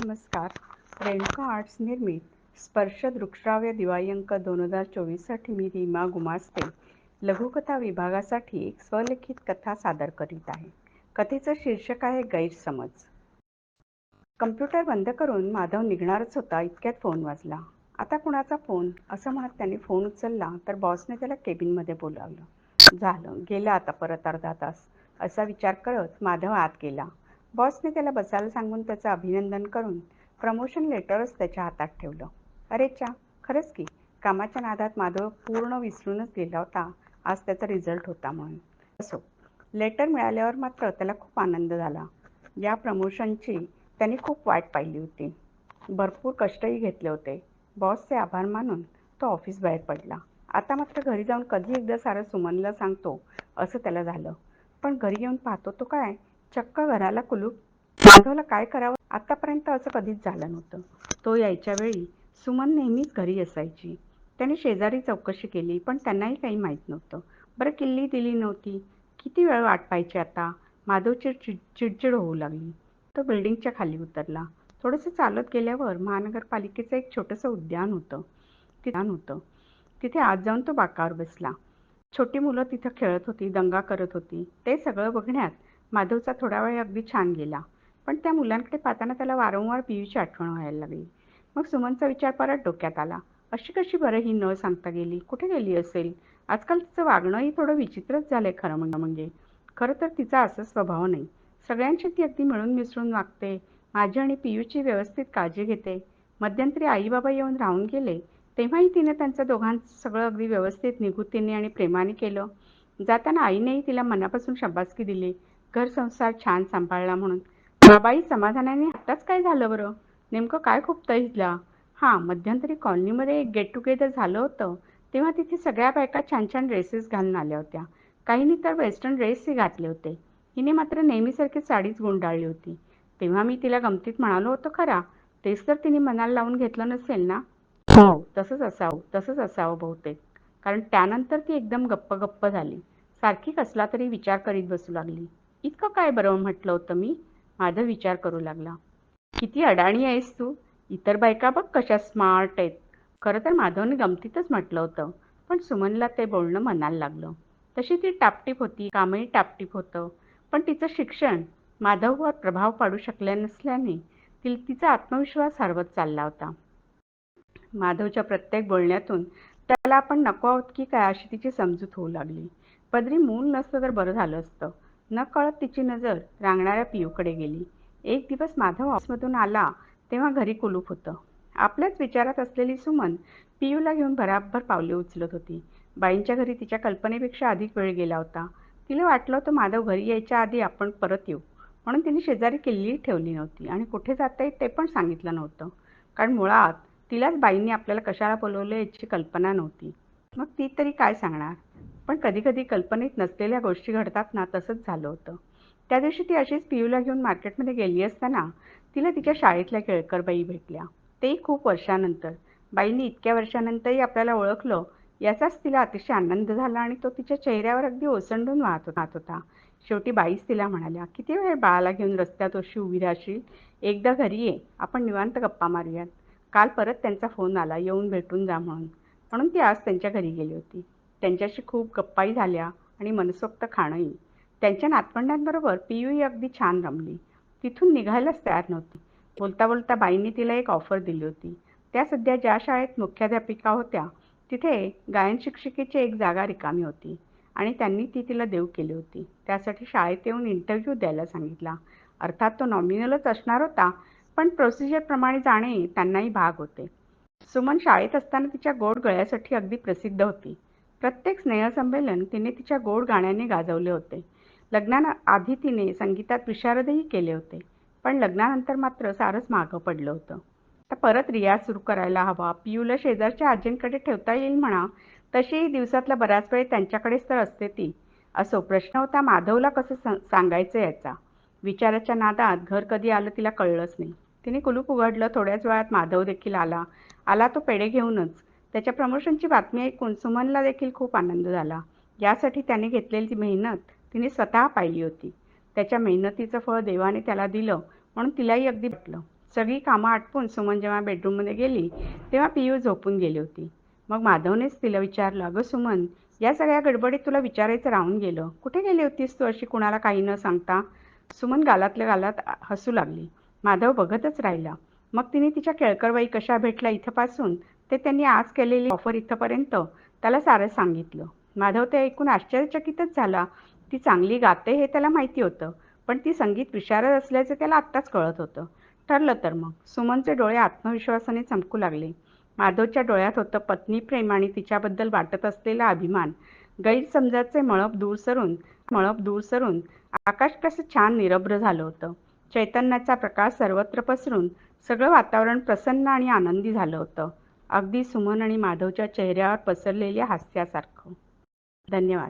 नमस्कार. रेणुका आर्ट्स निर्मित स्पर्श दृकश्राव्य दिवाळी अंक दोन हजार चोवीससाठी मी रीमा गुमास्ते लघुकथा विभागासाठी एक स्वलिखित कथा सादर करीत आहे. कथेचं शीर्षक आहे गैरसमज. कम्प्युटर बंद करून माधव निघणारच होता इतक्यात फोन वाजला. आता कुणाचा फोन? असं म्हणत त्याने फोन उचलला तर बॉसने त्याला केबिनमध्ये बोलावलं. झालं गेला आता परत अर्धा तास. असा विचार करत माधव आत गेला. बॉसने त्याला बसायला सांगून त्याचं अभिनंदन करून प्रमोशन लेटरच त्याच्या हातात ठेवलं. अरे चा खरंच की. कामाच्या नादात माधव पूर्ण विसरूनच गेला होता. आज त्याचा रिझल्ट होता म्हणून. असो लेटर मिळाल्यावर मात्र त्याला खूप आनंद झाला. या प्रमोशनची त्याने खूप वाट पाहिली होती. भरपूर कष्टही घेतले होते. बॉसचे आभार मानून तो ऑफिस बाहेर पडला. आता मात्र घरी जाऊन कधी एकदा सारं सुमनला सांगतो असं त्याला झालं. पण घरी येऊन पाहतो तो काय? चक्क घराला कुलूप. माधवला काय करावं? आतापर्यंत असं कधीच झालं नव्हतं. तो यायच्या वेळी सुमन नेहमीच घरी असायची. त्याने शेजारी चौकशी केली पण त्यांनाही काही माहीत नव्हतं. बरं किल्ली दिली नव्हती. किती वेळ वाट पाहायची आता? माधवची चिड चिडचिड होऊ लागली. तो बिल्डिंगच्या खाली उतरला. थोडंसं चालत गेल्यावर महानगरपालिकेचं एक छोटंसं उद्यान होतं. उद्यान होतं. तिथे आज जाऊन तो बाकावर बसला. छोटी मुलं तिथं खेळत होती दंगा करत होती. ते सगळं बघण्यात माधवचा थोडा वेळ अगदी छान गेला. पण त्या मुलांकडे पाहताना त्याला वारंवार पियूची आठवण व्हायला लागली. मग सुमनचा विचार परत डोक्यात आला. अशी कशी बरं ही न सांगता गेली? कुठे गेली असेल? आजकाल तिचं वागणंही थोडं विचित्रच झालंय खरं म्हणणं म्हणजे. खरं तर तिचा असा स्वभाव नाही. सगळ्यांशी ती अगदी मिळून मिसळून वागते. माझी आणि पियूची व्यवस्थित काळजी घेते. मध्यंतरी आई बाबा येऊन राहून गेले. तेव्हाही तिने त्यांचं दोघांचं सगळं अगदी व्यवस्थित निघुतीने आणि प्रेमाने केलं. जाताना आईनेही तिला मनापासून शाबासकी दिली. घर संसार छान सांभाळला म्हणून. बाबाई समाधानाने आत्ताच काय झालं बरं? नेमकं काय खूप हिला हां मध्यंतरी कॉलनीमध्ये एक गेट टुगेदर झालं होतं. तेव्हा तिथे सगळ्या बायका छान छान ड्रेसेस घालून आल्या होत्या. काहींनी तर वेस्टर्न ड्रेसही घातले होते. हिने मात्र नेहमीसारखी साडीच गुंडाळली होती. तेव्हा मी तिला गमतीत म्हणालो होतो खरा तेच तर तिने मनाला लावून घेतलं नसेल ना? हो. तसंच असावं तसंच असावं बहुतेक. कारण त्यानंतर ती एकदम गप्प गप्प झाली. सारखी कसला तरी विचार करीत बसू लागली. इतकं काय बरं म्हटलं होतं मी? माझा विचार करू लागला. किती अडाणी आहेस तू? इतर बायका बघ कशा स्मार्ट आहेत. खरं तर माधवने गमतीतच म्हटलं होतं. पण सुमनला ते बोलणं मनाला लागलं. तशी ती टापटीप होती कामही टापटीप होतं. पण तिचं शिक्षण माधववर प्रभाव पाडू शकले नसल्याने ती तिचा आत्मविश्वास हरवत चालला होता. माधवच्या प्रत्येक बोलण्यातून त्याला आपण नको आहोत की काय अशी तिची समजूत होऊ लागली. पदरी मूल नसतं तर बरं झालं असतं. नकळत तिची नजर रांगणाऱ्या पियूकडे गेली. एक दिवस माधव ऑफिसमधून आला तेव्हा घरी कुलूप होतं. आपल्याच विचारात असलेली सुमन पियूला घेऊन भराभर पावले उचलत होती. बाईंच्या घरी तिच्या कल्पनेपेक्षा अधिक वेळ गेला होता. तिला वाटलं होतं माधव घरी यायच्या आधी आपण परत येऊ. म्हणून तिने शेजारी किल्ली ठेवली नव्हती आणि कुठे जाता येईल ते पण सांगितलं नव्हतं. कारण मुळात तिलाच बाईंनी आपल्याला कशाला बोलवलं याची कल्पना नव्हती. मग ती तरी काय सांगणार? पण कधीकधी कल्पनेत नसलेल्या गोष्टी घडतात ना तसंच झालं होतं. त्या दिवशी ती अशीच पियूला घेऊन मार्केटमध्ये गेली असताना तिला तिच्या शाळेतल्या केळकरबाई भेटल्या. तेही खूप वर्षानंतर. बाईंनी इतक्या वर्षानंतरही आपल्याला ओळखलं याचाच तिला अतिशय आनंद झाला आणि तो तिच्या चेहऱ्यावर अगदी ओसंडून वाहत वाहत होता. शेवटी बाईच तिला म्हणाल्या किती वेळ बाळाला घेऊन रस्त्यात अशी उभी राहशील? एकदा घरी ये आपण निवांत गप्पा मारूयात. काल परत त्यांचा फोन आला येऊन भेटून जा म्हणून. म्हणून ती आज त्यांच्या घरी गेली होती. त्यांच्याशी खूप गप्पाही झाल्या आणि मनसोक्त खाणंही. त्यांच्या नातवंडांबरोबर पियूही अगदी छान रमली. तिथून निघायलाच तयार नव्हती. बोलता बोलता बाईंनी तिला एक ऑफर दिली होती. त्या सध्या ज्या शाळेत मुख्याध्यापिका होत्या तिथे गायन शिक्षिकेची एक जागा रिकामी होती आणि त्यांनी ती तिला देऊ केली होती. त्यासाठी शाळेत येऊन इंटरव्ह्यू द्यायला सांगितला. अर्थात तो नॉमिनलच असणार होता पण प्रोसिजरप्रमाणे जाणे त्यांनाही भाग होते. सुमन शाळेत असताना तिच्या गोड गळ्यासाठी अगदी प्रसिद्ध होती. प्रत्येक स्नेहसंमेलन तिने तिच्या गोड गाण्याने गाजवले होते. लग्नाआधी तिने संगीतात विशारदही केले होते पण लग्नानंतर मात्र सारंच मागं पडलं होतं. तर परत रियाज सुरू करायला हवा पियूला शेजारच्या आजींकडे ठेवता येईल म्हणा तशीही दिवसातला बराच वेळ त्यांच्याकडेच तर असते ती. असो प्रश्न होता माधवला कसं सांगायचं याचा. विचाराच्या नादात घर कधी आलं तिला कळलंच नाही. तिने कुलूप उघडलं थोड्याच वेळात माधव देखील आला. आला तो पेढे घेऊनच. त्याच्या प्रमोशनची बातमी ऐकून सुमनला देखील खूप आनंद झाला. यासाठी त्याने घेतलेली मेहनत तिने स्वतः पाहिली होती. त्याच्या मेहनतीचं फळ देवाने त्याला दिलं म्हणून तिलाही अगदी वाटलं. सगळी कामं आटपून सुमन जेव्हा बेडरूममध्ये गेली तेव्हा पियू झोपून गेली होती. मग माधवनेच तिला विचारलं अगं सुमन या सगळ्या गडबडीत तुला विचारायचं राहून गेलं. कुठे गेली होतीस तू अशी कुणाला काही न सांगता? सुमन गालातल्या गालात हसू लागली. माधव बघतच राहिला. मग तिने तिच्या केळकरबाई कशा भेटल्या इथंपासून? ते त्यांनी आज केलेली ऑफर इथंपर्यंत त्याला सारं सांगितलं. माधव ते ऐकून आश्चर्यचकितच झाला. ती चांगली गाते हे त्याला माहिती होतं पण ती संगीत विशारद असल्याचे त्याला आत्ताच कळत होतं. ठरलं तर मग. सुमनचे डोळे आत्मविश्वासाने चमकू लागले. माधवच्या डोळ्यात होतं पत्नीप्रेम आणि तिच्याबद्दल वाटत असलेला अभिमान. गैरसमजाचे मळप दूर सरून मळप दूर सरून आकाश कसं छान निरभ्र झालं होतं. चैतन्याचा प्रकाश सर्वत्र पसरून सगळं वातावरण प्रसन्न आणि आनंदी झालं होतं. अगदी सुमन आणि माधवच्या चेहऱ्यावर पसरलेल्या हास्यासारखं. धन्यवाद.